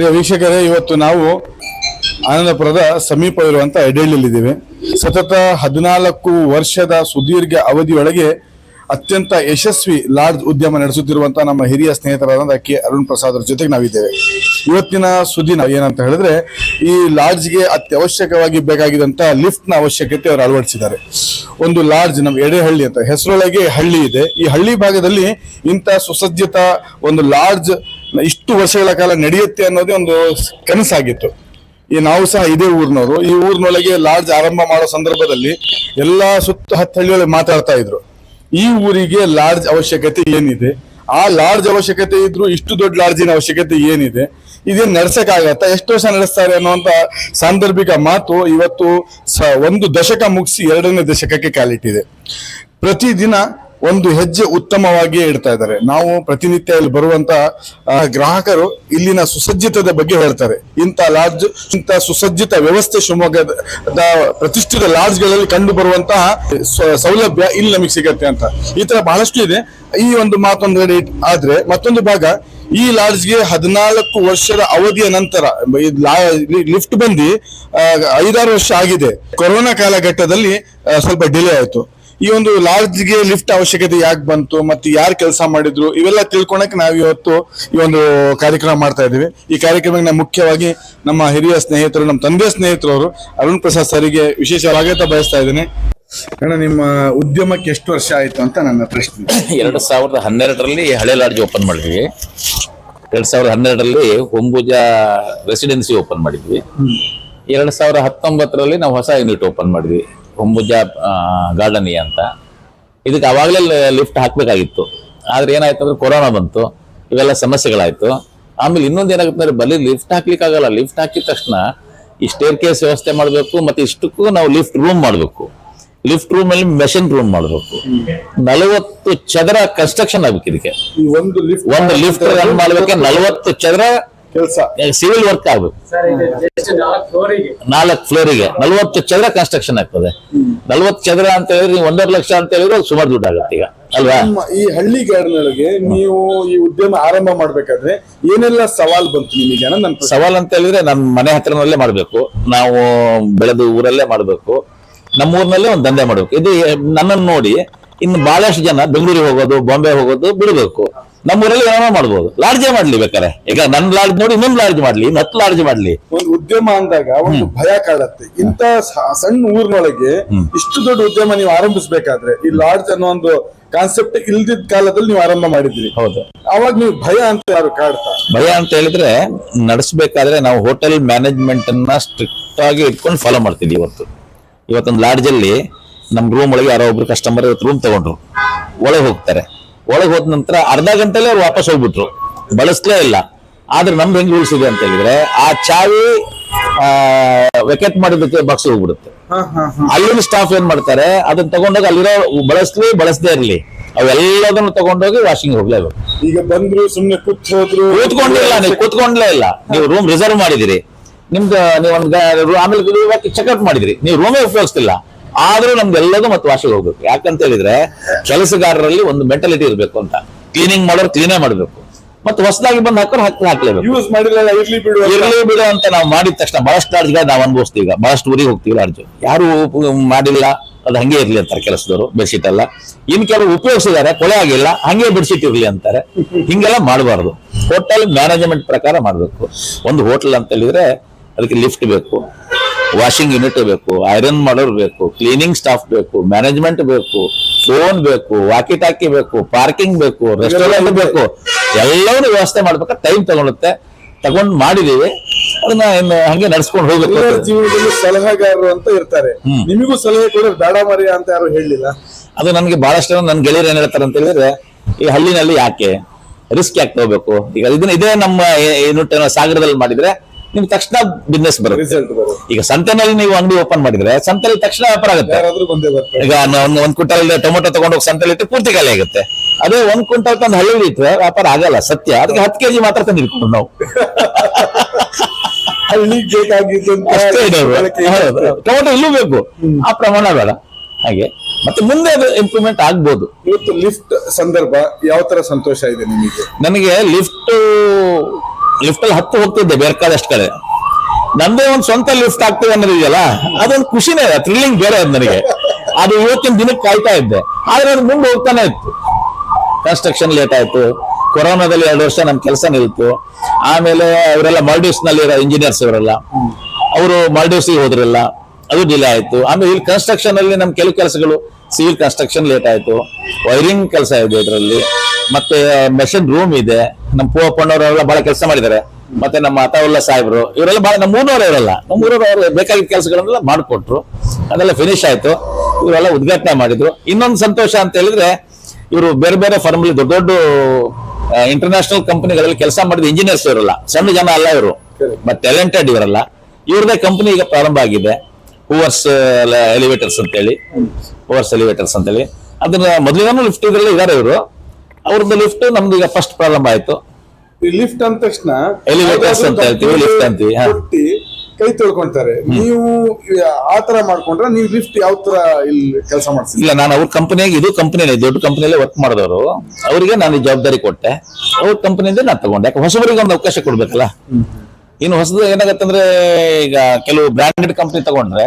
ಪ್ರಿಯ ವೀಕ್ಷಕರೇ, ಇವತ್ತು ನಾವು ಆನಂದಪುರದ ಸಮೀಪವಿರುವಂತ ಎಡೆಹಳ್ಳಿಯಲ್ಲಿದ್ದೇವೆ. ಸತತ ಹದಿನಾಲ್ಕು ವರ್ಷದ ಸುದೀರ್ಘ ಅವಧಿಯೊಳಗೆ ಅತ್ಯಂತ ಯಶಸ್ವಿ ಲಾಡ್ಜ್ ಉದ್ಯಮ ನಡೆಸುತ್ತಿರುವಂತಹ ನಮ್ಮ ಹಿರಿಯ ಸ್ನೇಹಿತರಾದ ಕೆ. ಅರುಣ್ ಪ್ರಸಾದ್ ಅವ್ರ ಜೊತೆಗೆ ನಾವಿದ್ದೇವೆ. ಇವತ್ತಿನ ಸುದ್ದಿನ ಏನಂತ ಹೇಳಿದ್ರೆ, ಈ ಲಾಡ್ಜ್ಗೆ ಅತ್ಯವಶ್ಯಕವಾಗಿ ಬೇಕಾಗಿದ್ದಂಥ ಲಿಫ್ಟ್ನ ಅವಶ್ಯಕತೆ ಅವರು ಅಳವಡಿಸಿದ್ದಾರೆ. ಒಂದು ಲಾಡ್ಜ್ ನಮ್ಮ ಎಡೆಹಳ್ಳಿ ಅಂತ, ಹೆಸರೊಳಗೆ ಹಳ್ಳಿ ಇದೆ. ಈ ಹಳ್ಳಿ ಭಾಗದಲ್ಲಿ ಇಂಥ ಸುಸಜ್ಜಿತ ಒಂದು ಲಾಡ್ಜ್ ಇಷ್ಟು ವರ್ಷಗಳ ಕಾಲ ನಡೆಯುತ್ತೆ ಅನ್ನೋದೇ ಒಂದು ಕನಸಾಗಿತ್ತು. ಈ ನಾವು ಸಹ ಇದೇ ಊರಿನವರು. ಈ ಊರಿನೊಳಗೆ ಲಾಡ್ಜ್ ಆರಂಭ ಮಾಡೋ ಸಂದರ್ಭದಲ್ಲಿ ಎಲ್ಲ ಸುತ್ತ ಹತ್ತು ಹಳ್ಳಿಯೊಳಗೆ ಮಾತಾಡ್ತಾ ಇದ್ರು. ಈ ಊರಿಗೆ ಲಾಡ್ಜ್ ಅವಶ್ಯಕತೆ ಏನಿದೆ? ಆ ಲಾಡ್ಜ್ ಅವಶ್ಯಕತೆ ಇದ್ರು ಇಷ್ಟು ದೊಡ್ಡ ಲಾಡ್ಜಿನ ಅವಶ್ಯಕತೆ ಏನಿದೆ? ಇದೇನು ನಡ್ಸಕ್ಕಾಗತ್ತಾ? ಎಷ್ಟು ವರ್ಷ ನಡೆಸ್ತಾರೆ ಅನ್ನುವಂತ ಸಾಂದರ್ಭಿಕ ಮಾತು ಇವತ್ತು ಒಂದು ದಶಕ ಮುಗಿಸಿ ಎರಡನೇ ದಶಕಕ್ಕೆ ಕಾಲಿಟ್ಟಿದೆ. ಪ್ರತಿದಿನ ಒಂದು ಹೆಜ್ಜೆ ಉತ್ತಮವಾಗಿಯೇ ಇಡ್ತಾ ಇದ್ದಾರೆ. ನಾವು ಪ್ರತಿನಿತ್ಯ ಇಲ್ಲಿ ಬರುವಂತ ಗ್ರಾಹಕರು ಇಲ್ಲಿನ ಸುಸಜ್ಜಿತದ ಬಗ್ಗೆ ಹೇಳ್ತಾರೆ. ಇಂಥ ಲಾಡ್ಜ್, ಇಂಥ ಸುಸಜ್ಜಿತ ವ್ಯವಸ್ಥೆ ಶಿವಮೊಗ್ಗದ ಪ್ರತಿಷ್ಠಿತ ಲಾಡ್ಜ್ಗಳಲ್ಲಿ ಕಂಡು ಬರುವಂತಹ ಸೌಲಭ್ಯ ಇಲ್ಲಿ ನಮಗೆ ಸಿಗತ್ತೆ ಅಂತ. ಈ ತರ ಬಹಳಷ್ಟು ಇದೆ. ಈ ಒಂದು ಮಾತೊಂದು ಆದ್ರೆ ಮತ್ತೊಂದು ಭಾಗ, ಈ ಲಾಡ್ಜ್ಗೆ ಹದಿನಾಲ್ಕು ವರ್ಷದ ಅವಧಿಯ ನಂತರ ಲಿಫ್ಟ್ ಬಂದು ಐದಾರು ವರ್ಷ ಆಗಿದೆ. ಕೊರೋನಾ ಕಾಲಘಟ್ಟದಲ್ಲಿ ಸ್ವಲ್ಪ ಡಿಲೇ ಆಯ್ತು. ಈ ಒಂದು ಲಾಡ್ಜ್ಗೆ ಲಿಫ್ಟ್ ಅವಶ್ಯಕತೆ ಯಾಕೆ ಬಂತು ಮತ್ತೆ ಯಾರು ಕೆಲಸ ಮಾಡಿದ್ರು ಇವೆಲ್ಲ ತಿಳ್ಕೊಳಕ್ ನಾವು ಇವತ್ತು ಈ ಒಂದು ಕಾರ್ಯಕ್ರಮ ಮಾಡ್ತಾ ಇದ್ದೀವಿ. ಈ ಕಾರ್ಯಕ್ರಮಕ್ಕೆ ನಾವು ಮುಖ್ಯವಾಗಿ ನಮ್ಮ ಹಿರಿಯ ಸ್ನೇಹಿತರು ನಮ್ಮ ತಂದೆ ಸ್ನೇಹಿತರು ಅವರು ಅರುಣ್ ಪ್ರಸಾದ್ ಸರಿಗೆ ವಿಶೇಷ ಸ್ವಾಗತ ಬಯಸ್ತಾ ಇದ್ದೀನಿ. ಅಣ್ಣ ನಿಮ್ಮ ಉದ್ಯಮಕ್ಕೆ ಎಷ್ಟು ವರ್ಷ ಆಯ್ತು ಅಂತ ನನ್ನ ಪ್ರಶ್ನೆ. ಎರಡು ಸಾವಿರದ ಹನ್ನೆರಡರಲ್ಲಿ ಹಳೆ ಲಾಡ್ಜ್ ಓಪನ್ ಮಾಡಿದ್ವಿ. ಎರಡ್ ಸಾವಿರದ ಹನ್ನೆರಡರಲ್ಲಿ ಹೊಂಬುಜ ರೆಸಿಡೆನ್ಸಿ ಓಪನ್ ಮಾಡಿದ್ವಿ. ಎರಡ್ ಸಾವಿರದ ಹತ್ತೊಂಬತ್ತರಲ್ಲಿ ನಾವು ಹೊಸ ಯೂನಿಟ್ ಓಪನ್ ಮಾಡಿದ್ವಿ. ಹೊಂಬುಜ ಗಾರ್ಡನಿ ಅಂತ. ಇದಕ್ಕೆ ಅವಾಗಲೇ ಲಿಫ್ಟ್ ಹಾಕಬೇಕಾಗಿತ್ತು. ಆದರೆ ಏನಾಯ್ತು ಅಂದ್ರೆ ಕೊರೋನಾ ಬಂತು ಇವೆಲ್ಲ ಸಮಸ್ಯೆಗಳಾಯಿತು. ಆಮೇಲೆ ಇನ್ನೊಂದು ಏನಾಗುತ್ತೆ ಅಂದ್ರೆ ಬಲಿ ಲಿಫ್ಟ್ ಹಾಕ್ಲಿಕ್ಕೆ ಆಗಲ್ಲ ಲಿಫ್ಟ್ ಹಾಕಿದ ತಕ್ಷಣ ಈ ಸ್ಟೇರ್ ಕೇಸ್ ವ್ಯವಸ್ಥೆ ಮಾಡಬೇಕು ಮತ್ತೆ ಇಷ್ಟಕ್ಕೂ ನಾವು ಲಿಫ್ಟ್ ರೂಮ್ ಮಾಡಬೇಕು. ಲಿಫ್ಟ್ ರೂಮ್ ಅಲ್ಲಿ ಮೆಷಿನ್ ರೂಮ್ ಮಾಡಬೇಕು. ನಲವತ್ತು ಚದರ ಕನ್ಸ್ಟ್ರಕ್ಷನ್ ಆಗ್ಬೇಕು ಇದಕ್ಕೆ. ಈ ಒಂದು ಲಿಫ್ಟ್ ಒಂದು ಲಿಫ್ಟ್ ರನ್ ಮಾಡಬೇಕು ನಲವತ್ತು ಚದರ ಕೆಲಸ. ಸಿವಿಲ್ ವರ್ಕ್ ಆಗಬೇಕು. ನಾಲ್ಕು ಫ್ಲೋರಿಗೆ ನಲ್ವತ್ತು ಚದರ ಕನ್ಸ್ಟ್ರಕ್ಷನ್ ಆಗ್ತದೆ. ನಲ್ವತ್ತು ಚದರ ಅಂತ ಹೇಳಿದ್ರೆ ನೀವು ಒಂದೂವರೆ ಲಕ್ಷ ಅಂತ ಹೇಳಿದ್ರೆ ಅದು ಸುಮಾರು ದುಡ್ಡು ಆಗುತ್ತೆ ಈಗ. ಅಲ್ವಾ? ಈ ಹಳ್ಳಿ ಗಾರ್ಡನ್ಗಳಿಗೆ ನೀವು ಈ ಉದ್ಯಮ ಆರಂಭ ಮಾಡ್ಬೇಕಾದ್ರೆ ಏನೆಲ್ಲ ಸವಾಲ್ ಬಂತು ನಿಮಗೆ? ನನ್ನ ಪ್ರಶ್ನೆ. ಸವಾಲ್ ಅಂತ ಹೇಳಿದ್ರೆ ನಮ್ಮ ಮನೆ ಹತ್ರನಲ್ಲೇ ಮಾಡಬೇಕು. ನಾವು ಬೆಳೆದು ಊರಲ್ಲೇ ಮಾಡಬೇಕು. ನಮ್ಮ ಊರಿನಲ್ಲೇ ಒಂದು ದಂಧೆ ಮಾಡಬೇಕು. ಇದು ನನ್ನನ್ನು ನೋಡಿ ಇನ್ನು ಬಹಳಷ್ಟು ಜನ ಬೆಂಗಳೂರಿಗೆ ಹೋಗೋದು ಬಾಂಬೆ ಹೋಗೋದು ಬಿಡಬೇಕು. ನಮ್ಮೂರಲ್ಲಿ ಏನೋ ಮಾಡ್ಬೋದು. ಲಾಡ್ಜೇ ಮಾಡ್ಲಿ ಬೇಕಾರೆ ಈಗ ನನ್ನ ಲಾಡ್ಜ್ ನೋಡಿ ಇನ್ನೊಂದು ಲಾಡ್ಜ್ ಮಾಡ್ಲಿ ಮತ್ತೆ ಹತ್ತು ಲಾಡ್ಜ್ ಮಾಡ್ಲಿ. ಒಂದು ಉದ್ಯಮ ಅಂದಾಗ ಒಂದು ಭಯ ಕಾಡತ್ತೆ. ಇಂತ ಸಣ್ಣ ಊರಿನೊಳಗೆ ಇಷ್ಟು ದೊಡ್ಡ ಉದ್ಯಮ ನೀವು ಆರಂಭಿಸಬೇಕಾದ್ರೆ ಈ ಲಾಡ್ಜ್ ಅನ್ನೋ ಒಂದು ಕಾನ್ಸೆಪ್ಟ್ ಇಲ್ದಿದ್ದ ಕಾಲದಲ್ಲಿ ನೀವು ಆರಂಭ ಮಾಡಿದ್ರಿ. ಹೌದು. ಅವಾಗ ನೀವು ಭಯ ಅಂತ ಯಾರು ಕಾಡ್ತಾ? ಭಯ ಅಂತ ಹೇಳಿದ್ರೆ ನಡೆಸಬೇಕಾದ್ರೆ ನಾವು ಹೋಟೆಲ್ ಮ್ಯಾನೇಜ್ಮೆಂಟ್ ಅನ್ನ ಸ್ಟ್ರಿಕ್ಟ್ ಆಗಿ ಇಟ್ಕೊಂಡು ಫಾಲೋ ಮಾಡ್ತೀವಿ ಇವತ್ತು. ಇವತ್ತೊಂದು ಲಾಡ್ಜಲ್ಲಿ ನಮ್ಮ ರೂಮ್ ಒಳಗೆ ಯಾರೋ ಒಬ್ರು ಕಸ್ಟಮರ್ ಇವತ್ತು ರೂಮ್ ತಗೊಂಡ್ರು. ಒಳಗೆ ಹೋಗ್ತಾರೆ. ಒಳಗೆ ಹೋದ ನಂತರ ಅರ್ಧ ಗಂಟೆಲೆ ಅವ್ರು ವಾಪಸ್ ಹೋಗ್ಬಿಟ್ರು. ಬಳಸ್ಲೇ ಇಲ್ಲ. ಆದ್ರೆ ನಮ್ದು ಹೆಂಗ್ ಉಳಿಸಿದೆ ಅಂತ ಹೇಳಿದ್ರೆ ಆ ಚಾವಿ ವೆಕೆಟ್ ಮಾಡಿದ್ದಕ್ಕೆ ಬಾಕ್ಸ್ ಹೋಗ್ಬಿಡುತ್ತೆ. ಅಲ್ಲಿನ ಸ್ಟಾಫ್ ಏನ್ ಮಾಡ್ತಾರೆ ಅದನ್ನ ತಗೊಂಡೋಗಿ ಅಲ್ಲಿರೋ ಬಳಸ್ಲಿ ಬಳಸದೇ ಇರ್ಲಿ. ಅವೆಲ್ಲದನ್ನು ತಗೊಂಡೋಗಿ ವಾಷಿಂಗ್ ಹೋಗ್ಲೇಬೇಕು ಈಗ ಬಂದ್ರು ಸುಮ್ನೆ ಕೂತ್ ಹೋದ್ರು. ಕೂತ್ಕೊಂಡಿಲ್ಲ ನೀವು ಕೂತ್ಕೊಂಡ್ಲೇ ಇಲ್ಲ. ನೀವು ರೂಮ್ ರಿಸರ್ವ್ ಮಾಡಿದಿರಿ. ನಿಮ್ದು ನೀವೊಂದು ಆಮೇಲೆ ಚೆಕ್ಔಟ್ ಮಾಡಿದ್ರಿ. ನೀವು ರೂಮೇ ಉಪಯೋಗಿಸ್ತಿಲ್ಲ. ಆದ್ರೂ ನಮ್ಗೆಲ್ಲದೂ ಮತ್ತೆ ವಾಶಿಗೆ ಹೋಗ್ಬೇಕು. ಯಾಕಂತ ಹೇಳಿದ್ರೆ ಕೆಲಸಗಾರರಲ್ಲಿ ಒಂದು ಮೆಂಟಾಲಿಟಿ ಇರಬೇಕು ಅಂತ. ಕ್ಲೀನಿಂಗ್ ಮಾಡೋರು ಕ್ಲೀನೇ ಮಾಡಬೇಕು. ಮತ್ತೆ ಹೊಸದಾಗಿ ಬಂದು ಹಾಕೋರು ಹಾಕಿ ಹಾಕ್ಲೇಬೇಕು. ಯೂಸ್ ಮಾಡಿಲ್ಲ ಇರ್ಲಿ ಬಿಡು ಅಂತ. ಇರ್ಲಿ ಬಿಡು ಅಂತ ನಾವು ಮಾಡಿದ ತಕ್ಷಣ ಬಹಳಷ್ಟು ಲಾಡ್ಜ್ಗಳು ನಾವು ಅನುಭವಿಸ್ತೀವಿ ಈಗ. ಬಹಳಷ್ಟು ಊರಿಗೆ ಹೋಗ್ತೀವಿ ಲಾಡ್ಜ್ ಯಾರು ಮಾಡಿಲ್ಲ. ಅದು ಹಂಗೆ ಇರ್ಲಿ ಅಂತಾರೆ ಕೆಲಸದವರು ಬೆಡ್ಶೀಟ್ ಎಲ್ಲ. ಇನ್ ಕೆಲವು ಉಪಯೋಗಿಸಿದ್ದಾರೆ ಕೊಳೆ ಆಗಿಲ್ಲ ಹಂಗೆ ಬೆಡ್ಶೀಟ್ ಇರ್ಲಿ ಅಂತಾರೆ. ಹಿಂಗೆಲ್ಲ ಮಾಡಬಾರ್ದು. ಹೋಟೆಲ್ ಮ್ಯಾನೇಜ್ಮೆಂಟ್ ಪ್ರಕಾರ ಮಾಡಬೇಕು. ಒಂದು ಹೋಟೆಲ್ ಅಂತ ಹೇಳಿದ್ರೆ ಅದಕ್ಕೆ ಲಿಫ್ಟ್ ಬೇಕು. ವಾಷಿಂಗ್ ಯೂನಿಟ್ ಬೇಕು ಐರನ್ ಮಾಡೋರು ಬೇಕು ಕ್ಲೀನಿಂಗ್ ಸ್ಟಾಫ್ ಬೇಕು ಮ್ಯಾನೇಜ್ಮೆಂಟ್ ಬೇಕು ಫೋನ್ ಬೇಕು ವಾಕಿ ಟಾಕಿ ಬೇಕು ಪಾರ್ಕಿಂಗ್ ಬೇಕು ರೆಸ್ಟೋರೆಂಟ್ ಬೇಕು ಎಲ್ಲವನ್ನೂ ವ್ಯವಸ್ಥೆ ಮಾಡ್ಬೇಕಾದ್ರೆ ಟೈಮ್ ತಗೊಳುತ್ತೆ. ತಗೊಂಡ್ ಮಾಡಿದೀವಿ. ಅದನ್ನ ಇನ್ನು ಹಂಗೆ ನಡ್ಸ್ಕೊಂಡು ಹೋಗ್ಬೇಕು. ಜೀವನದಲ್ಲಿ ಸಲಹೆಗಾರರು ಅಂತ ಇರ್ತಾರೆ. ನಿಮಗೂ ಸಲಹೆ ಕೊಡೋರು ಬೇಡ ಮರಿ ಅಂತ ಯಾರು ಹೇಳಿಲ್ಲ? ಅದು ನನಗೆ ಬಹಳಷ್ಟು ನನ್ನ ಗೆಳೆಯರು ಏನ್ ಹೇಳ್ತಾರೆ ಅಂತ ಹೇಳಿದ್ರೆ ಈ ಹಳ್ಳಿನಲ್ಲಿ ಯಾಕೆ? ರಿಸ್ಕ್ ಯಾಕೆ ತಗೋಬೇಕು? ಈಗ ಇದನ್ನ ಇದೇ ನಮ್ಮ ಏನು ಸಾಗರದಲ್ಲಿ ಮಾಡಿದ್ರೆ ನಿಮ್ಗೆ ತಕ್ಷಣ ಬಿಸ್ನೆಸ್ ಬರುತ್ತೆ. ಈಗ ಸಂತೆನಲ್ಲಿ ನೀವು ಅಂಗಡಿ ಓಪನ್ ಮಾಡಿದ್ರೆ ಸಂತೆಯಲ್ಲಿ ತಕ್ಷಣ ವ್ಯಾಪಾರ ಆಗುತ್ತೆ. ಈಗ ಒಂದ್ ಕ್ವಿಂಟಲ್ ಟೊಮೊಟೊ ತಗೊಂಡು ಹೋಗಿ ಸಂತೆಲಿ ಇಟ್ಟು ಪೂರ್ತಿ ಖಾಲಿ ಆಗುತ್ತೆ. ಅದೇ ಒಂದ್ ಕ್ವಿಂಟಲ್ ತಂದು ಹಳ್ಳಿ ಇಟ್ಟರೆ ವ್ಯಾಪಾರ ಆಗಲ್ಲ ಸತ್ಯ. ಅದಕ್ಕೆ ಹತ್ತು ಕೆಜಿ ಮಾತ್ರ ತಂದಿರ್ಕೊಂಡು ನಾವು. ಟೊಮೊಟೊ ಇಲ್ಲೂ ಬೇಕು. ಆ ಪ್ರಮಾಣ ಬೇಡ. ಹಾಗೆ. ಮತ್ತೆ ಮುಂದೆ ಅದು ಇಂಪ್ರೂವ್ಮೆಂಟ್ ಆಗ್ಬೋದು. ಇವತ್ತು ಲಿಫ್ಟ್ ಸಂದರ್ಭ ಯಾವ ತರ ಸಂತೋಷ ಇದೆ ನಿಮಗೆ? ನನಗೆ ಲಿಫ್ಟ್ ಲಿಫ್ಟ್ ಅಲ್ಲಿ ಹತ್ತು ಹೋಗ್ತಿದ್ದೆ ಬೇಕಾದಷ್ಟು ಕಡೆ. ನಂದೇ ಒಂದು ಸ್ವಂತ ಲಿಫ್ಟ್ ಆಗ್ತದೆ ಅನ್ನೋದು ಇದೆಯಲ್ಲ, ಅದೊಂದು ಖುಷಿನೇ ಥ್ರಿಲ್ಲಿಂಗ್ ಬೇರೆ ಅದು ನನಗೆ. ಅದು ಇವತ್ತಿನ ದಿನಕ್ಕೆ ಕಾಯ್ತಾ ಇದ್ದೆ. ಆದ್ರೆ ಅದು ಮುಂದೆ ಹೋಗ್ತಾನೆ ಇತ್ತು. ಕನ್ಸ್ಟ್ರಕ್ಷನ್ ಲೇಟ್ ಆಯ್ತು. ಕೊರೋನಾದಲ್ಲಿ ಎರಡು ವರ್ಷ ನಮ್ ಕೆಲಸ ನಿಲ್ತು. ಆಮೇಲೆ ಅವರೆಲ್ಲ ಮಾಲ್ಡೀವ್ಸ್ನಲ್ಲಿ ಇರೋ ಇಂಜಿನಿಯರ್ಸ್ ಇವರೆಲ್ಲ, ಅವರು ಮಾಲ್ಡೀವ್ಸ್ ಹೋದ್ರಲ್ಲ ಅದು ಡಿಲೇ ಆಯ್ತು. ಆಮೇಲೆ ಇಲ್ಲಿ ಕನ್ಸ್ಟ್ರಕ್ಷನ್ ಅಲ್ಲಿ ನಮ್ ಕೆಲವು ಕೆಲಸಗಳು ಸಿವಿಲ್ ಕನ್ಸ್ಟ್ರಕ್ಷನ್ ಲೇಟ್ ಆಯ್ತು. ವೈರಿಂಗ್ ಕೆಲಸ ಇದೆ ಇದರಲ್ಲಿ. ಮತ್ತೆ ಮೆಷಿನ್ ರೂಮ್ ಇದೆ. ನಮ್ಮ ಪೂವಪ್ಪನವರೆಲ್ಲ ಬಹಳ ಕೆಲಸ ಮಾಡಿದ್ದಾರೆ ಮತ್ತೆ ನಮ್ಮ ಅತಾವುಲ್ಲಾ ಸಾಹೇಬ್ರು, ಇವರೆಲ್ಲ ಬಹಳ ನಮ್ಮ ಊರಿನವರು ಇವರೆಲ್ಲ. ನಮ್ಮ ಊರವರು ಬೇಕಾಗಿದ್ದ ಕೆಲಸಗಳನ್ನೆಲ್ಲ ಮಾಡಿಕೊಟ್ರು. ಅದೆಲ್ಲ ಫಿನಿಶ್ ಆಯ್ತು. ಇವರೆಲ್ಲ ಉದ್ಘಾಟನೆ ಮಾಡಿದ್ರು. ಇನ್ನೊಂದು ಸಂತೋಷ ಅಂತ ಹೇಳಿದ್ರೆ, ಇವರು ಬೇರೆ ಬೇರೆ ಫರ್ಮ್ ದೊಡ್ಡ ದೊಡ್ಡ ಇಂಟರ್ನ್ಯಾಷನಲ್ ಕಂಪನಿಗಳಲ್ಲಿ ಕೆಲಸ ಮಾಡಿದ ಇಂಜಿನಿಯರ್ಸ್ ಇವರಲ್ಲ. ಸಣ್ಣ ಜನ ಅಲ್ಲ ಇವರು. ಬಟ್ ಟ್ಯಾಲೆಂಟೆಡ್ ಇವರಲ್ಲ. ಇವ್ರದೇ ಕಂಪನಿ ಈಗ ಪ್ರಾರಂಭ ಆಗಿದೆ. ಹೂವರ್ಸ್ ಎಲಿವೇಟರ್ಸ್ ಅಂತೇಳಿ. ಹೂವರ್ಸ್ ಎಲಿವೇಟರ್ಸ್ ಅಂತೇಳಿ. ಅದನ್ನ ಮೊದಲಿಗೂ ಲಿಫ್ಟ್ ಇದ್ರಲ್ಲಿ ಇದಾರೆ ಇವರು. ಅವ್ರದ್ದು ಲಿಫ್ಟ್ ನಮ್ದು ಈಗ ಫಸ್ಟ್ ಪ್ರಾಬ್ಲಮ್ ಆಯ್ತು. ಈ ಲಿಫ್ಟ್ ಅಂದ ತಕ್ಷಣ ಎಲಿವೇಟರ್ಸ್ ಅಂತ ಹೇಳ್ತೀವಿ, ಲಿಫ್ಟ್ ಅಂತೀವಿ, ಹಾ. ಕೊಟ್ಟಿ ಕೈ ತೊಳ್ಕೊಂತಾರೆ. ನೀವು ಆ ತರ ಮಾಡ್ಕೊಂಡ್ರೆ ನೀವು ಲಿಫ್ಟ್ ಯಾವ ತರ ಇಲ್ಲಿ ಕೆಲಸ ಮಾಡ್ತೀವಿ ಇಲ್ಲ ನಾನು ಅವ್ರ ಕಂಪನಿಯಾಗಿ ಇದು ಕಂಪನಿನೇ ದೊಡ್ಡ ಕಂಪನಿಯಲ್ಲೇ ವರ್ಕ್ ಮಾಡಿದವರು. ಅವರಿಗೆ ನಾನು ಈ ಜವಾಬ್ದಾರಿ ಕೊಟ್ಟೆ. ಅವ್ರ ಕಂಪನಿಯಿಂದ ನಾನು ತಗೊಂಡೆ. ಯಾಕೆ ಹೊಸಬರಿಗೆ ಒಂದು ಅವಕಾಶ ಕೊಡ್ಬೇಕಲ್ಲ. ಇನ್ನು ಹೊಸದು ಏನಾಗತ್ತಂದ್ರೆ ಈಗ ಕೆಲವು ಬ್ರಾಂಡೆಡ್ ಕಂಪ್ನಿ ತಗೊಂಡ್ರೆ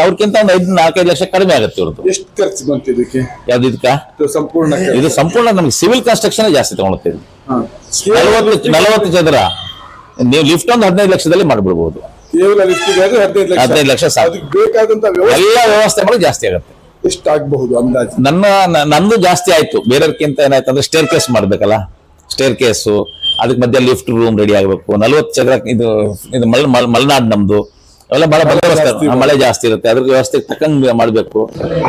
ಅವ್ರಕ್ಕಿಂತ ಒಂದು ಐದು ನಾಲ್ಕೈದು ಲಕ್ಷ ಕಡಿಮೆ ಆಗುತ್ತೆ ಇವ್ರದ್ದು ಎಷ್ಟು ಖರ್ಚು ಬಂತು ಇದಕ್ಕೆ? ಯಾವ್ದು ಇದಕ್ಕ? ಇದು ಸಂಪೂರ್ಣ ಇದು ಸಂಪೂರ್ಣ ನಮ್ಗೆ ಸಿವಿಲ್ ಕನ್ಸ್ಟ್ರಕ್ಷನ್ ಜಾಸ್ತಿ ತಗೊಳ್ತೀವಿ ಹಾ. ನಲವತ್ತು ನಲವತ್ತು ಚದರ. ನೀವು ಲಿಫ್ಟ್ ಒಂದು ಹದಿನೈದು ಲಕ್ಷದಲ್ಲಿ ಮಾಡ್ಬಿಡ್ಬಹುದು ಕೇವಲ ಲಿಫ್ಟಿಗೆ ಆದ್ರೆ ಹದಿನೈದು ಲಕ್ಷ. ಹದಿನೈದು ಲಕ್ಷ ಸಾಕು. ಅದಕ್ಕೆ ಬೇಕಾದಂತ ವ್ಯವಸ್ಥೆ ಎಲ್ಲ ವ್ಯವಸ್ಥೆ ಮಾಡಿ ಜಾಸ್ತಿ ಆಗುತ್ತೆ. ಎಷ್ಟಾಗಬಹುದು ಆಗ್ಬಹುದು ಅಂದಾಜು? ನನ್ನ ನ- ನಂದು ಜಾಸ್ತಿ ಆಯ್ತು. ಬೇರೆಯವ್ರಕ್ಕಿಂತ ಏನಾಯ್ತು ಅಂದ್ರೆ ಸ್ಟೇರ್ ಕೇಸ್ ಮಾಡ್ಬೇಕಲ್ಲ? ಸ್ಟೇರ್ ಕೇಸು ಅದಕ್ಕೆ ಮಧ್ಯೆ ಲಿಫ್ಟ್ ರೂಮ್ ರೆಡಿ ಆಗಬೇಕು. ನಲ್ವತ್ತು ಚದರ ಇದು ಇದು ಮಲ್ ಮಲ್- ಮಲೆನಾಡು ನಮ್ದು. ಅವೆಲ್ಲ ಬಹಳ ಬಂದೋಬಸ್ತ ವ್ಯವಸ್ಥೆ. ಮಳೆ ಜಾಸ್ತಿ ಇರುತ್ತೆ. ಅದ್ರ ವ್ಯವಸ್ಥೆ ತಕ್ಕಂಗೆ ಮಾಡಬೇಕು.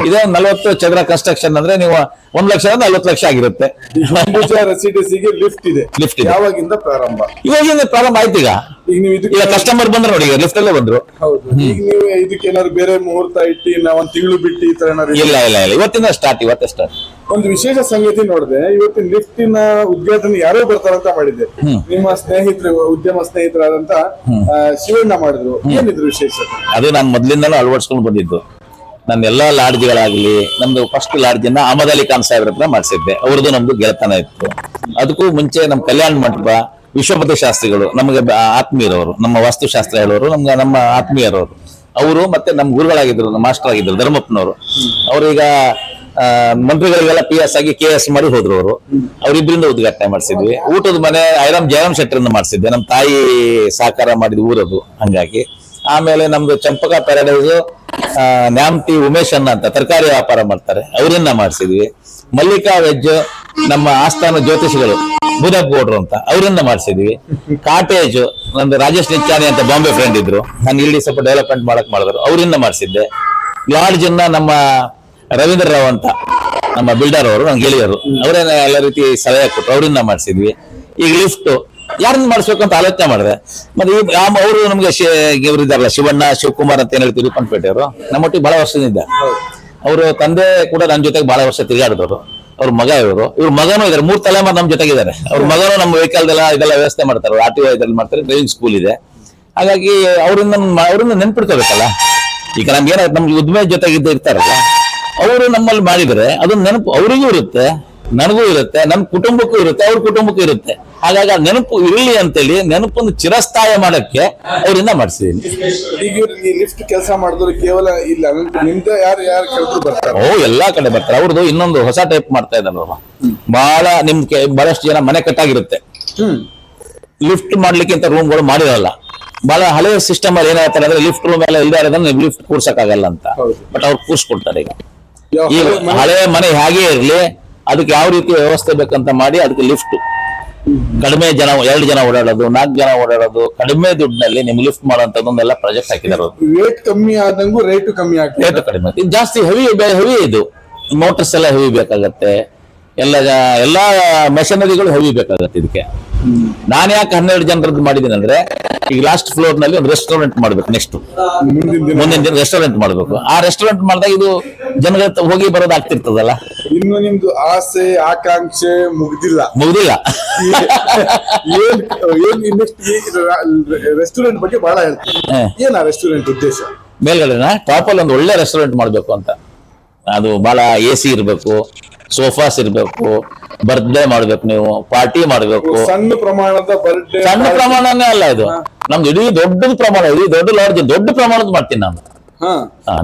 ಇದೇ ನಲ್ವತ್ತು ಚದರ ಕನ್ಸ್ಟ್ರಕ್ಷನ್ ಅಂದ್ರೆ ನೀವು ಒಂದ್ ಲಕ್ಷ ಅಂದ್ರೆ ನಲ್ವತ್ತು ಲಕ್ಷ ಆಗಿರುತ್ತೆ. ರೆಸಿಡೆನ್ಸಿಗೆ ಲಿಫ್ಟ್ ಇದೆ. ಲಿಫ್ಟ್. ಯಾವಾಗಿಂದ ಪ್ರಾರಂಭ? ಇವಾಗಿಂದ ಪ್ರಾರಂಭ ಆಯ್ತು ಈಗ. ಈಗ ಕಸ್ಟಮರ್ ಬಂದ್ರೆ ನೋಡಿ ಈಗ ಲಿಫ್ಟ್ ಅಲ್ಲೇ ಬಂದ್ರು. ಈಗ ನೀವು ಇದಕ್ಕೆ ಏನಾದ್ರು ಬೇರೆ ಮುಹೂರ್ತ ಇಟ್ಟು ನಾವ್ ಒಂದ್ ತಿಂಗಳು ಬಿಟ್ಟು ಈ ತರ ಏನಾದ್ರು ಇಲ್ಲ ಇಲ್ಲ ಇಲ್ಲ. ಇವತ್ತಿಂದ ಸ್ಟಾರ್ಟ್ ಇವತ್ತೇ ಸ್ಟಾರ್ಟ್ ಒಂದು ವಿಶೇಷ ಸಂಗತಿ ನೋಡಿದೆ. ಇವತ್ತಿನ ಲಿಫ್ಟಿನ ಉದ್ಘಾಟನೆ ಯಾರೋ ಬರ್ತಾರಂತ ಮಾಡಿದ್ದೆ. ನಿಮ್ಮ ಸ್ನೇಹಿತರು ಉದ್ಯಮ ಸ್ನೇಹಿತರಾದಂತ ಶಿವಣ್ಣ ಮಾಡಿದ್ರು. ಏನಿದ್ರು ವಿಶೇಷ? ಅದೇ ನಾನು ಮೊದಲಿಂದಲೂ ಅಳವಡಿಸ್ಕೊಂಡು ಬಂದಿದ್ದು. ನನ್ನ ಎಲ್ಲಾ ಲಾಡ್ಜ್ಗಳಾಗ್ಲಿ ನಮ್ದು ಫಸ್ಟ್ ಲಾಡ್ಜ್ ಅನ್ನ ಅಹಮದ್ ಅಲಿ ಖಾನ್ ಸಾಹೇಬ್ರ ಹತ್ರ ಮಾಡಿಸಿದ್ದೆ. ಅವ್ರದ್ದು ನಮ್ದು ಗೆಳೆತನ ಇತ್ತು. ಅದಕ್ಕೂ ಮುಂಚೆ ನಮ್ಮ ಕಲ್ಯಾಣ ಮಂಟಪ ವಿಶ್ವಪತಿ ಶಾಸ್ತ್ರಿಗಳು ನಮಗೆ ಆತ್ಮೀಯರವರು ನಮ್ಮ ವಾಸ್ತುಶಾಸ್ತ್ರ ಹೇಳೋರು ನಮ್ಗೆ ನಮ್ಮ ಆತ್ಮೀಯರವರು. ಅವರು ಮತ್ತೆ ನಮ್ಮ ಗುರುಗಳಾಗಿದ್ರು ನಮ್ಮ ಮಾಸ್ಟರ್ ಆಗಿದ್ರು ಧರ್ಮಪ್ಪನವರು. ಅವ್ರೀಗ ಮಂತ್ರಿಗಳಿಗೆಲ್ಲ ಪಿ ಎಸ್ ಆಗಿ ಕೆ ಎಸ್ ಮಾಡಿ ಹೋದ್ರು ಅವರು. ಅವರಿಬ್ಬರಿಂದ ಉದ್ಘಾಟನೆ ಮಾಡಿಸಿದ್ವಿ. ಊಟದ ಮನೆ ಐರಾಮ್ ಜಯರಾಮ್ ಶೆಟ್ಟರಿಂದ ಮಾಡಿಸಿದ್ದೆ. ನಮ್ಮ ತಾಯಿ ಸಹಕಾರ ಮಾಡಿದ ಊರದು ಹಂಗಾಗಿ. ಆಮೇಲೆ ನಮ್ದು ಚಂಪಕ ಪ್ಯಾರಡೈಸ್ ನ್ಯಾಮ್ತಿ ಉಮೇಶ್ ಅನ್ನ ಅಂತ ತರಕಾರಿ ವ್ಯಾಪಾರ ಮಾಡ್ತಾರೆ. ಅವರಿಂದ ಮಾಡಿಸಿದ್ವಿ. ಮಲ್ಲಿಕಾ ವೆಜ್, ನಮ್ಮ ಆಸ್ಥಾನ ಜ್ಯೋತಿಷಿಗಳು ಬುಧ ಗೌಡ್ರು ಅಂತ ಅವರಿಂದ ಮಾಡಿಸಿದ್ವಿ. ಕಾಟೇಜ್ ನಂದು ರಾಜೇಶ್ ನಿಚ್ಚಾನಿ ಅಂತ ಬಾಂಬೆ ಫ್ರೆಂಡ್ ಇದ್ರು. ನಾನು ಇಲ್ಲಿ ಸ್ವಲ್ಪ ಡೆವಲಪ್ಮೆಂಟ್ ಮಾಡಕ್ ಮಾಡಿದ್ರು. ಅವರಿಂದ ಮಾಡಿಸಿದ್ದೆ. ಲಾಡ್ಜ್ ನಮ್ಮ ರವೀಂದ್ರ ರಾವ್ ಅಂತ ನಮ್ಮ ಬಿಲ್ಡರ್ ಅವರು, ನಮ್ಮ ಗೆಳೆಯರು. ಅವರೇನ ಎಲ್ಲ ರೀತಿ ಸಲಹೆ ಕೊಟ್ಟರು ಅವರಿಂದ ಮಾಡಿಸಿದ್ವಿ. ಈಗ ಲಿಫ್ಟ್ ಯಾರನ್ನ ಮಾಡಿಸ್ಬೇಕು ಅಂತ ಆಲೋಚನೆ ಮಾಡಿದೆ. ಮತ್ತೆ ಈ ಅವರು ನಮ್ಗೆ ಇವರು ಇದಾರಲ್ಲ, ಶಿವಣ್ಣ, ಶಿವಕುಮಾರ್ ಅಂತ ಏನ್ ಹೇಳ್ತೀವಿ ರಿಪ್ಪನ್ಪೇಟೆಯವರು ನಮ್ಮೊಟ್ಟಿಗೆ ಬಹಳ ವರ್ಷದಿಂದ ಅವರು ತಂದೆ ಕೂಡ ನನ್ನ ಜೊತೆಗೆ ಬಹಳ ವರ್ಷ ತಿರುಗಾಡಿದವರು. ಅವ್ರ ಮಗ ಇವರು. ಇವ್ರ ಮಗನೂ ಇದಾರೆ. ಮೂರ್ ತಲೆಮಾರು ನಮ್ಮ ಜೊತೆಗಿದ್ದಾರೆ. ಅವ್ರ ಮಗನೂ ನಮ್ಮ ವೆಹಿಕಲ್ದೆಲ್ಲ ಇದೆಲ್ಲ ವ್ಯವಸ್ಥೆ ಮಾಡ್ತಾರೆ. ಆರ್ ಟಿ ಇದ್ರಲ್ಲಿ ಮಾಡ್ತಾರೆ. ಡ್ರೈವಿಂಗ್ ಸ್ಕೂಲ್ ಇದೆ. ಹಾಗಾಗಿ ಅವರಿಂದ ಅವರಿಂದ ನೆನ್ಪಿಡ್ಕೋಬೇಕಲ್ಲ ಈಗ ನಮ್ಗೆ ಏನಾಗುತ್ತೆ? ನಮ್ಗೆ ಉದ್ಮೆ ಜೊತೆಗಿದ್ದ ಇರ್ತಾರಲ್ಲ. ಅವರು ನಮ್ಮಲ್ಲಿ ಮಾಡಿದ್ರೆ ಅದು ನೆನಪು ಅವರಿಗೂ ಇರುತ್ತೆ ನನಗೂ ಇರುತ್ತೆ ನನ್ನ ಕುಟುಂಬಕ್ಕೂ ಇರುತ್ತೆ ಅವ್ರ ಕುಟುಂಬಕ್ಕೂ ಇರುತ್ತೆ. ಹಾಗಾಗಿ ಆ ನೆನಪು ಇರಲಿ ಅಂತೇಳಿ ನೆನಪನ್ನು ಚಿರಸ್ಥಾಯ ಮಾಡಕ್ಕೆ ಅವರಿಂದ ಮಾಡಿಸಿದೀನಿ ಈಗ ಇವ್ರು ಈ ಲಿಫ್ಟ್ ಕೆಲಸ ಮಾಡಿದ್ರು ಕೇವಲ ಇಲ್ಲ ನಿಮ್ದ ಯಾರು ಯಾರು ಕೆಲಸ ಬರ್ತಾರೆ. ಓ ಎಲ್ಲಾ ಕಡೆ ಬರ್ತಾರೆ. ಅವ್ರದ್ದು ಇನ್ನೊಂದು ಹೊಸ ಟೈಪ್ ಮಾಡ್ತಾ ಇದ್ದಾರೆ ಅವರು. ಬಹಳ ನಿಮ್ಗೆ ಬಹಳಷ್ಟು ಜನ ಮನೆ ಕಟ್ಟಾಗಿರುತ್ತೆ. ಹ್ಮ್. ಲಿಫ್ಟ್ ಮಾಡ್ಲಿಕ್ಕೆ ಅಂತ ರೂಮ್ಗಳು ಮಾಡಿರಲ್ಲ. ಬಹಳ ಹಳೆಯ ಸಿಸ್ಟಮ್ ಅಲ್ಲಿ ಏನಾಗ್ತಾರೆ ಅಂದ್ರೆ ಲಿಫ್ಟ್ ರೂಮ್ ಎಲ್ಲ ಇರೋದನ್ನ ಲಿಫ್ಟ್ ಕೂರ್ಸಕ್ಕಾಗಲ್ಲ ಅಂತ. ಬಟ್ ಅವ್ರು ಕೂರ್ಸ್ಕೊಡ್ತಾರೆ ಈಗ. ಹಳೆ ಮನೆ- ಹೇಗೆ ಇರಲಿ ಅದಕ್ಕೆ ಯಾವ ರೀತಿ ವ್ಯವಸ್ಥೆ ಬೇಕಂತ ಮಾಡಿ ಅದಕ್ಕೆ ಲಿಫ್ಟ್. ಕಡಿಮೆ ಜನ ಎರಡು ಜನ ಓಡಾಡೋದು ನಾಲ್ಕು ಜನ ಓಡಾಡೋದು ಕಡಿಮೆ ದುಡ್ಡಿನಲ್ಲಿ ನಿಮ್ಗೆ ಲಿಫ್ಟ್ ಮಾಡುವಂತದೊಂದೆಲ್ಲ ಪ್ರಾಜೆಕ್ಟ್ ಹಾಕಿದಾರೆ. ರೇಟ್ ಕಮ್ಮಿ ಆದಂಗೂ ರೇಟ್ ಕಮ್ಮಿ ಆಗ್ತದೆ. ರೇಟ್ ಕಡಿಮೆ. ಜಾಸ್ತಿ ಹೆವಿ ಹೆವಿ ಇದು. ಮೋಟರ್ಸ್ ಎಲ್ಲ ಹೆವಿ ಬೇಕಾಗತ್ತೆ. ಎಲ್ಲ ಎಲ್ಲಾ ಮೆಷನರಿಗಳು ಹೆವಿ ಬೇಕಾಗತ್ತೆ ಇದಕ್ಕೆ. ನಾನು ಯಾಕೆ ಹನ್ನೆರಡು ಜನರದ್ದು ಮಾಡಿದ್ದೀನಿ ಅಂದ್ರೆ ಈಗ ಲಾಸ್ಟ್ ಫ್ಲೋರ್ನಲ್ಲಿ ಒಂದು ರೆಸ್ಟೋರೆಂಟ್ ಮಾಡ್ಬೇಕು ನೆಕ್ಸ್ಟ್ ಮುಂದಿನ ದಿನ. ರೆಸ್ಟೋರೆಂಟ್ ಮಾಡ್ಬೇಕು. ಆ ರೆಸ್ಟೋರೆಂಟ್ ಮಾಡಿದಾಗ ಇದು ಜನಗಳ ಹೋಗಿ ಬರೋದು ಆಗ್ತಿರ್ತದಲ್ಲ? ಇನ್ನು ನಿಮ್ದು ಆಸೆ ಆಕಾಂಕ್ಷೆ ಮುಗ್ದಿಲ್ಲ. ಮುಗ್ದಿಲ್ಲ. ರೆಸ್ಟೋರೆಂಟ್ ಬಗ್ಗೆ ಬಹಳ ಹೇಳ್ತೀನಿ. ಏನ ರೆಸ್ಟೋರೆಂಟ್ ಉದ್ದೇಶ? ಮೇಲ್ಗಡೆನ? ಟಾಪ್ ಅಲ್ಲಿ ಒಂದು ಒಳ್ಳೆ ರೆಸ್ಟೋರೆಂಟ್ ಮಾಡಬೇಕು ಅಂತ. ಅದು ಬಹಳ ಎ ಸಿ ಇರಬೇಕು. ಸೋಫಾಸ್ ಇರ್ಬೇಕು ಬರ್ತ್ಡೇ ಮಾಡ್ಬೇಕು ನೀವು ಪಾರ್ಟಿ ಮಾಡ್ಬೇಕು. ಸಣ್ಣ ಪ್ರಮಾಣದ ಬರ್ತ್ಡೇ ಸಣ್ಣ ಪ್ರಮಾಣನೇ ಅಲ್ಲ ಇದು. ನಮ್ದು ಇಡೀ ದೊಡ್ಡ ಪ್ರಮಾಣ ಇಡೀ ದೊಡ್ಡ ಲಾಡ್ಜ್ ದೊಡ್ಡ ಪ್ರಮಾಣದ ಮಾಡ್ತೀನಿ ನಾನು. ಹಾ.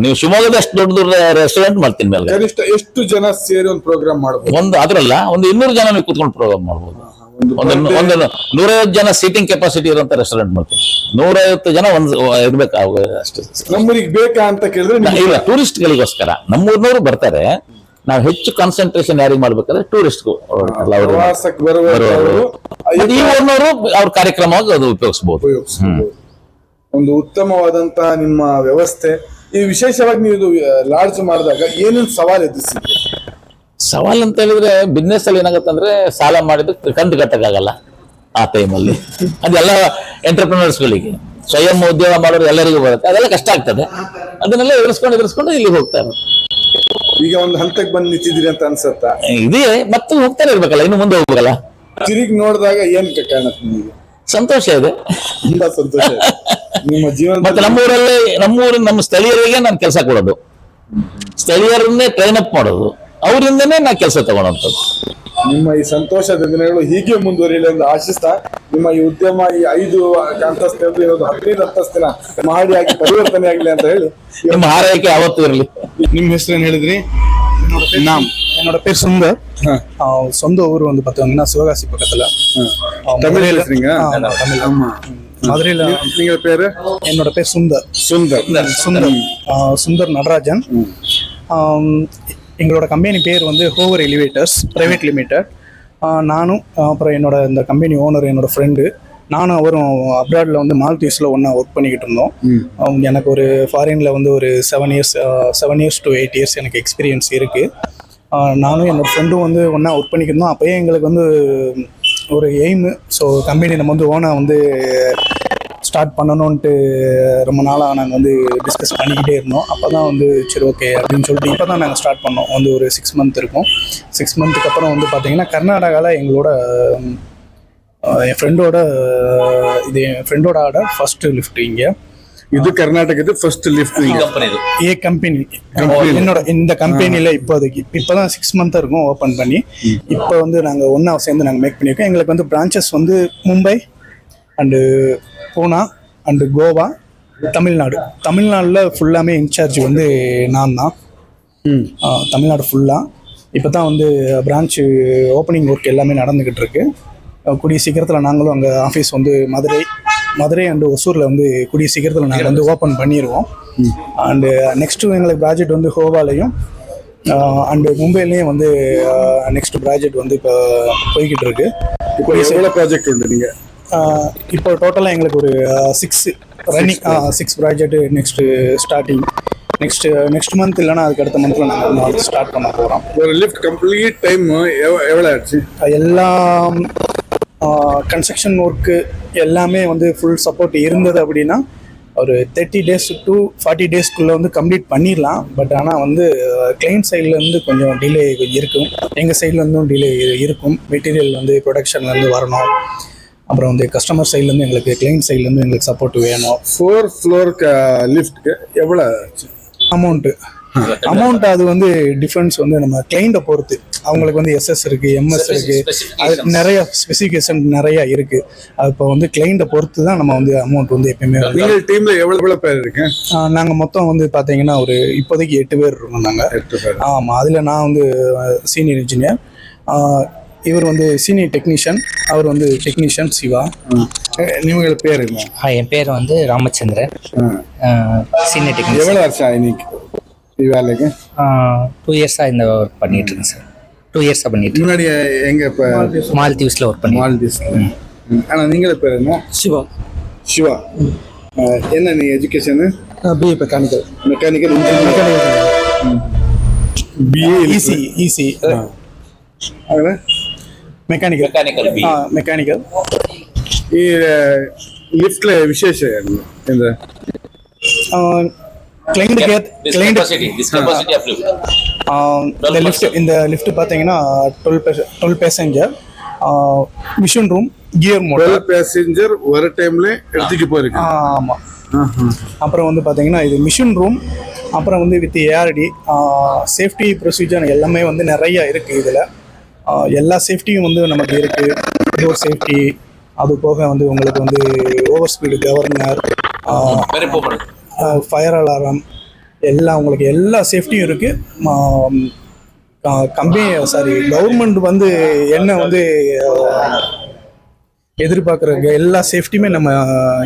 ನೀವು ಶಿವಮೊಗ್ಗದ ಅಷ್ಟು ದೊಡ್ಡ ರೆಸ್ಟೋರೆಂಟ್ ಮಾಡ್ತೀನಿ ಮೇಲೆ. ಎಷ್ಟು ಜನ ಸೇರಿ ಒಂದು ಪ್ರೋಗ್ರಾಮ್ ಮಾಡಬಹುದು ಒಂದು ಅದ್ರಲ್ಲ ಒಂದು ಇನ್ನೂರು ಜನ ನೀವು ಕುತ್ಕೊಂಡು ಪ್ರೋಗ್ರಾಮ್ ಮಾಡ್ಬೋದು. ಒಂದು ಒಂದು ನೂರೈವತ್ತು ಜನ ಸೀಟಿಂಗ್ ಕೆಪಾಸಿಟಿ ಇರುವಂತ ರೆಸ್ಟೋರೆಂಟ್ ಮಾಡ್ತೀನಿ. ನೂರೈವತ್ತು ಜನ ಒಂದು ಇರ್ಬೇಕು ಅಷ್ಟೇ. ನಮ್ಮೂರಿಗೆ ಬೇಕಾ ಅಂತ ಕೇಳಿದ್ರೆ ಇಲ್ಲ ಟೂರಿಸ್ಟ್ಗಳಿಗೋಸ್ಕರ ನಮ್ಮೂರ್ನವರು ಬರ್ತಾರೆ. ನಾವು ಹೆಚ್ಚು ಕಾನ್ಸಂಟ್ರೇಷನ್ ಯಾರಿಗೆ ಮಾಡ್ಬೇಕಂದ್ರೆ ಟೂರಿಸ್ಟ್ ಈ ಊರ್ನವರು ಅವ್ರ ಕಾರ್ಯಕ್ರಮವಾಗಿ ಅದು ಉಪಯೋಗಿಸಬಹುದು ಒಂದು ಉತ್ತಮವಾದಂತಹ ನಿಮ್ಮ ವ್ಯವಸ್ಥೆ. ಈ ವಿಶೇಷವಾಗಿ ನೀವು ಇದು ಲಾಡ್ಜ್ ಮಾಡಿದಾಗ ಏನೇನು ಸವಾಲು ಎದುರಿಸಿದ್ರಿ? ಸವಾಲ್ ಅಂತ ಹೇಳಿದ್ರೆ ಬಿಸ್ನೆಸ್ ಅಲ್ಲಿ ಏನಾಗುತ್ತೆ ಅಂದ್ರೆ ಸಾಲ ಮಾಡಿದ್ರೆ ಕಂತು ಕಟ್ಟಕ್ಕಾಗಲ್ಲ ಆ ಟೈಮಲ್ಲಿ ಅದೆಲ್ಲ ಎಂಟರ್ಪ್ರಿನರ್ಸ್ ಗಳಿಗೆ. ಸ್ವಯಂ ಉದ್ಯೋಗ ಮಾಡೋರು ಎಲ್ಲರಿಗೂ ಬರುತ್ತೆ. ಅದೆಲ್ಲ ಕಷ್ಟ ಆಗ್ತದೆ. ಅದನ್ನೆಲ್ಲ ಎದುರಿಸ್ಕೊಂಡು ಎದುರಿಸ್ಕೊಂಡು ಇಲ್ಲಿಗೆ ಹೋಗ್ತಾರೆ. ಈಗ ಒಂದು ಹಂತಕ್ಕೆ ಬಂದು ನಿಂತಿದ್ದೀರಿ ಅಂತ ಅನ್ಸತ್ತ? ಇದೇ ಮತ್ತೆ ಹೋಗ್ತಾನೆ ಇರ್ಬೇಕಲ್ಲ ಇನ್ನು ಮುಂದೆ ಹೋಗ್ಬೇಕಲ್ಲ? ತಿರುಗಿ ನೋಡಿದಾಗ ಏನ್ ಕಾಣುತ್ತೆ ನಿಮಗೆ? ಸಂತೋಷ ಇದೆ. ತುಂಬಾ ಸಂತೋಷ ಇದೆ. ನಿಮ್ಮ ಮತ್ತೆ ನಮ್ಮೂರಲ್ಲೇ ನಮ್ಮೂರಲ್ಲಿ ನಮ್ಮೂರಿನ ನಮ್ಮ ಸ್ಥಳೀಯರಿಗೆ ನಾನು ಕೆಲಸ ಕೊಡೋದು. ಸ್ಥಳೀಯರನ್ನೇ ಟ್ರೈನ್ ಅಪ್ ಮಾಡೋದು. ಅವರಿಂದನೇ ನಾ ಕೆಲಸ ತಗೊಳೋಂಥದ್ದು. ನಿಮ್ಮ ಈ ಸಂತೋಷದ ದಿನಗಳು ಹೀಗೆ ಮುಂದುವರಿಯಲಿ ಎಂದು ಆಶಿಸ್ತಾ ನಿಮ್ಮ ಈ ಉದ್ಯಮ ಈ ಐದು ಅಂತಸ್ತಿನ ಇರೋದು ಹದಿನೈದು ಅಂತಸ್ತಿನ ಮಹಡಿಯಾಗಿ ಪರಿವರ್ತನೆ ಆಗಲಿ ಅಂತ ಹೇಳಿ ನಿಮ್ಮ ಹಾರೈಕೆ ಯಾವತ್ತೂ ಇರಲಿ ನಿಮ್ಮ ಹೆಸರು ಏನ್ ಹೇಳಿದ್ರಿ நாம் என்னோட பேர் சுந்தர் ஆஹ் சொந்த ஊர் வந்து பார்த்தீங்கன்னா சிவகாசி பக்கத்துல ஆஹ் தமிழ் மதுரையில- பேசுறீங்க ஆ, தமிழ் ஆமா மதுரையில நீங்க பேரு என்னோட பேர் சுந்தர் சுந்தர் சுந்தர் ஆஹ் சுந்தர் நடராஜன் ஆம், எங்களோட கம்பெனி பேர் வந்து ஹோவர் எலிவேட்டர்ஸ் பிரைவேட் லிமிடெட் நானும் அப்புறம் என்னோட இந்த கம்பெனி ஓனர் என்னோட ஃப்ரெண்டு நானும் அவரும் அப்ராடில் வந்து மால்தீவ்ஸில் ஒன்றா ஒர்க் பண்ணிக்கிட்டு இருந்தோம். அவங்க எனக்கு ஒரு ஃபாரினில் வந்து ஒரு seven years seven years to eight years எனக்கு எக்ஸ்பீரியன்ஸ் இருக்குது நானும் என்னோட ஃப்ரெண்டும் வந்து ஒன்றா ஒர்க் பண்ணிக்கிட்டு இருந்தோம். அப்போயே எங்களுக்கு வந்து ஒரு எய்மு ஸோ கம்பெனி நம்ம வந்து ஓனாக வந்து ஸ்டார்ட் பண்ணணும்ன்ட்டு ரொம்ப நாளாக நாங்கள் வந்து டிஸ்கஸ் பண்ணிக்கிட்டே இருந்தோம். அப்போ தான் வந்து சரி ஓகே அப்படின்னு சொல்லிட்டு இப்போ தான் நாங்கள் ஸ்டார்ட் பண்ணோம். வந்து ஒரு சிக்ஸ் மந்த் இருக்கும். சிக்ஸ் மந்த்துக்கு அப்புறம் வந்து பார்த்திங்கன்னா கர்நாடகாவில் எங்களோட என் ஃப்ரெண்டோட இது என் ஃப்ரெண்டோட ஆர்டர் ஃபஸ்ட்டு லிஃப்ட் இங்கே. இது கர்நாடகத்து ஃபர்ஸ்ட் லிஃப்ட் ஏ கம்பெனி என்னோட இந்த கம்பெனியில இப்போதைக்கு. இப்போதான் சிக்ஸ் மந்த் இருக்கும் ஓப்பன் பண்ணி. இப்போ வந்து நாங்கள் ஒன்றா சேர்ந்து நாங்கள் மேக் பண்ணியிருக்கோம். எங்களுக்கு வந்து பிரான்ச்சஸ் வந்து மும்பை அண்டு பூனா அண்டு கோவா தமிழ்நாடு. தமிழ்நாட்டில் ஃபுல்லாமே இன்சார்ஜ் வந்து நான் தான் தமிழ்நாடு ஃபுல்லாக இப்போ தான் வந்து பிரான்ச்சு ஓப்பனிங் ஒர்க் எல்லாமே நடந்துக்கிட்டு இருக்கு கூடிய சீக்கிரத்தில் நாங்களும் அங்கே ஆஃபீஸ் வந்து மதுரை மதுரை அண்டு ஒசூரில் வந்து கூடிய சீக்கிரத்தில் நாங்கள் வந்து ஓப்பன் பண்ணிடுவோம் அண்டு நெக்ஸ்ட்டு எங்களுக்கு ப்ராஜெக்ட் வந்து ஹோவாலையும் அண்டு மும்பையிலையும் வந்து நெக்ஸ்ட் ப்ராஜெக்ட் வந்து இப்போ போய்கிட்டு இருக்கு இப்போ எவ்வளவு ப்ராஜெக்ட் உண்டு நீங்க? ஆஹ் இப்போ டோட்டலாக எங்களுக்கு ஒரு six running six project next starting next next month இல்லைன்னா அதுக்கு அடுத்த மந்த்தில் நாங்கள் ஸ்டார்ட் பண்ண போகிறோம் ஒரு லிஃப்ட் கம்ப்ளீட் டைம் எவ்வளவு ஆச்சு? எல்லாம் கன்ஸ்ட்ரக்ஷன் ஒர்க்கு எல்லாமே வந்து ஃபுல் சப்போர்ட் இருந்தது அப்படின்னா ஒரு தேர்ட்டி டேஸ் டு ஃபார்ட்டி டேஸ்க்குள்ளே வந்து கம்ப்ளீட் பண்ணிடலாம். பட் ஆனால் வந்து கிளைண்ட் சைட்லேருந்து கொஞ்சம் டிலே இருக்கும். எங்கள் சைட்லேருந்தும் டிலே இருக்கும். மெட்டீரியல் வந்து ப்ரொடக்ஷன்லேருந்து வரணும். அப்புறம் வந்து கஸ்டமர் சைட்லேருந்து எங்களுக்கு கிளைண்ட் சைட்லேருந்து எங்களுக்கு சப்போர்ட் வேணும். ஃபோர் ஃப்ளோர் லிஃப்ட்க்கு எவ்வளவு ஆச்சு? அமௌண்ட்டு அமௌண்ட் அது வந்து டிஃபரன்ஸ் வந்து நம்ம கிளைண்ட்டை பொறுத்து. அவங்களுக்கு வந்து எஸ்எஸ் இருக்கு எம்எஸ் இருக்கு. அது நிறைய ஸ்பெசிஃபிகேஷன் நிறைய இருக்கு. அது இப்போ வந்து கிளைண்ட்டை பொறுத்து தான் நம்ம வந்து அமௌண்ட் வந்து எப்பயுமே வந்து நீங்க டீம்ல எவ்வளவு எவ்வளவு பேர் இருக்கேன் ஆஹ் நாங்க மொத்தம் வந்து பாத்தீங்கன்னா ஒரு இப்போதைக்கு எட்டு பேர் இருக்கோம் நாங்க. எட்டு பேர். ஆமா அதுல நான் வந்து சீனியர் இன்ஜினியர் இவர் வந்து சீனியர் டெக்னீஷியன் அவர் வந்து டெக்னீஷியன் சிவா. நிமிட பேர் என்ன? ஆ, என் பேர் வந்து ராமச்சந்திரன். சீனியர் டெக்னிக் எவ்வளவு வருஷம் இன்னைக்கு வேலைக்கு? டூ இயர்ஸாக இந்த ஒர்க் பண்ணிட்டு இருக்கேன் சார் டூ இயர்ஸாக பண்ணிட்டு முன்னாடி எங்க இப்ப? மால்தீவ்ஸில் ஒர்க் பண்ணி மால்தீவ்ஸ்ல ம். ஆனா நீங்கள பேர் என்ன? சிவா. சிவா. என்ன நீ education BA mechanical mechanical engineer BA EC EC mechanical mechanical mechanical mechanical விசேஷம் இந்த విశేష கிளைண்ட் கிளைண்ட் இந்த லிஃப்ட் இந்த லிஃப்ட் பார்த்தீங்கன்னா twelve twelve passenger machine room gear motor passenger ஒரு டைம்ல எடுத்துட்டு போயிருக்கு ஆமாம் அப்புறம் வந்து பார்த்தீங்கன்னா இது மிஷின் ரூம் அப்புறம் வந்து வித் ஏஆர்டி சேஃப்டி ப்ரொசீஜர் எல்லாமே வந்து நிறைய இருக்குது இதில் எல்லா சேஃப்டியும் வந்து நமக்கு இருக்குது டோர் சேஃப்டி அது போக வந்து உங்களுக்கு வந்து over speed governor fire alarm எல்லாம் உங்களுக்கு எல்லா சேஃப்டியும் இருக்குது கம்பெனி சாரி கவர்மெண்ட் வந்து என்ன வந்து எதிர்பார்க்குற எல்லா சேஃப்டியுமே நம்ம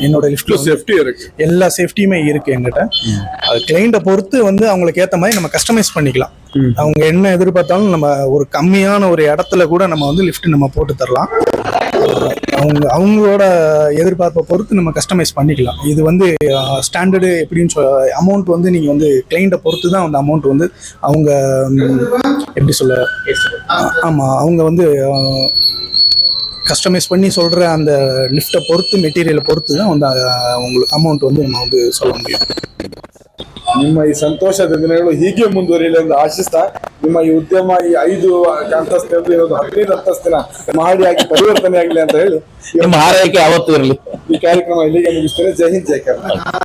என்னோட லிஸ்ட்ல சேஃப்டி இருக்கு. எல்லா சேஃப்டியுமே இருக்கு எங்கிட்ட அது கிளைண்ட்டை பொறுத்து வந்து அவங்களுக்கு ஏற்ற மாதிரி நம்ம கஸ்டமைஸ் பண்ணிக்கலாம். அவங்க என்ன எதிர்பார்த்தாலும் நம்ம ஒரு கம்மியான ஒரு இடத்துல கூட நம்ம வந்து லிஃப்ட் நம்ம போட்டு தரலாம். அவங்க அவங்களோட எதிர்பார்ப்பை பொறுத்து நம்ம கஸ்டமைஸ் பண்ணிக்கலாம். இது வந்து ஸ்டாண்டர்டு எப்படின்னு சொல் அமௌண்ட் வந்து நீங்கள் வந்து கிளைண்ட்டை பொறுத்து தான் அந்த அமௌண்ட் வந்து அவங்க எப்படி சொல்ல ஆமாம் அவங்க வந்து கஸ்டமைஸ் பண்ணி சொல்கிற அந்த லிஃப்ட்டை பொறுத்து மெட்டீரியலை பொறுத்து தான் வந்து உங்களுக்கு அமௌண்ட் வந்து நம்ம வந்து சொல்ல முடியும். ನಿಮ್ಮ ಈ ಸಂತೋಷದ ದಿನಗಳು ಹೀಗೆ ಮುಂದುವರಿಯಲಿ ಎಂದು ಆಶಿಸ್ತಾ ನಿಮ್ಮ ಈ ಉದ್ಯಮ ಈ ಐದು ಅಂತಸ್ತಿನ ಇರೋದು ಹದಿನೈದು ಅಂತಸ್ತಿನ ಮಾಡಿ ಆಗಿ ಪರಿವರ್ತನೆ ಆಗಲಿ ಅಂತ ಹೇಳಿ ನಿಮ್ಮ ಹಾರೈಕೆ ಯಾವತ್ತೂ ಇರಲಿ. ಈ ಕಾರ್ಯಕ್ರಮ ಇಲ್ಲಿಗೆ ಮುಗಿಸ್ತೇನೆ. ಜೈ ಹಿಂದ್ ಜೈ ಕರ್ನಾಟಕ.